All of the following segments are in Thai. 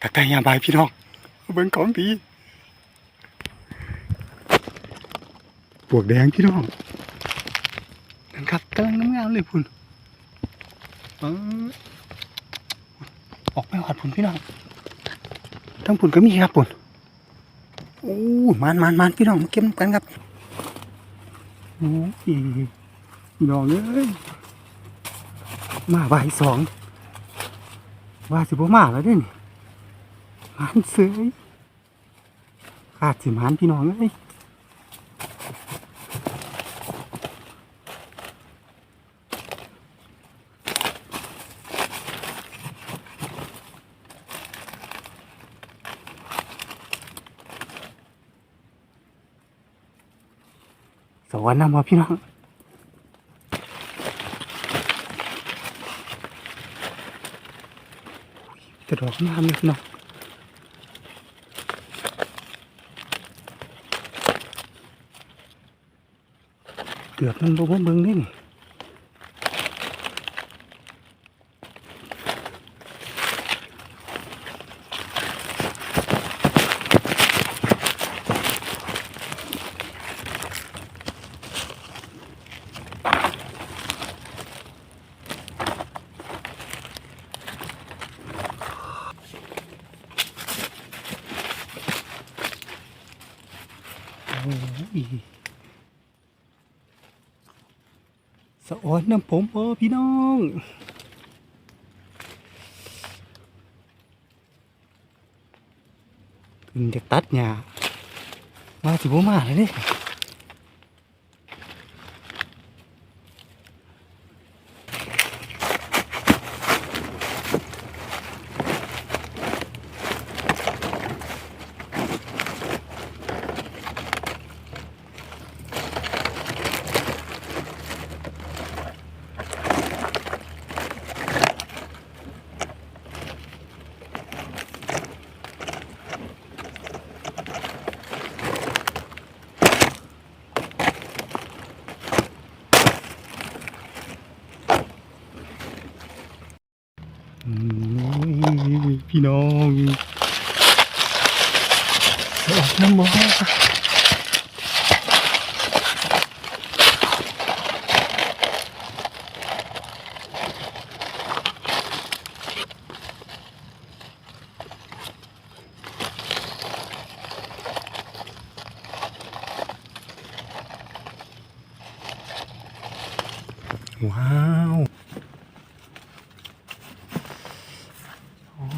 ทักทายยามบ่ายพี่น้องเบิ่งของดีปวกแดงพี่น้องนั่นครับกำลังงามเลยพุ่นออกไปหอดพุ่นพี่น้องทั้งพุ่นก็มีครับพุ่นโอ้มันมันมันพี่น้องมาเก็บกันครับโอ้ยพี่น้องเอ้ยมาบ่ายสองว่าสิบ่มาแล้วเด้นี่ มันเสยขาดสิมานพี่น้องเอ้ยสวรรค์นำมาพี่น้องจะดอกงามเลยพี่น้อง กือบมันบ่เบิ่งนี่นี่โอ้ย สะออนน้ำผมพอพี่น้องขึ้นจากตัดหญ้ามาสิบ่มาเลยนี่ม พี่น้องสะออนน้ำบ่ว้าว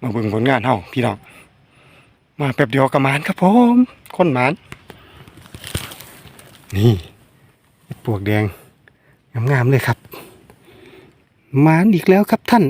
มาเบิ่งผลงานเฮาพี่น้องมาแป๊บเดียวกับมานครับผมคนมาน นี่ปวกแดงงามๆเลยครับมานอีกแล้วครับท่าน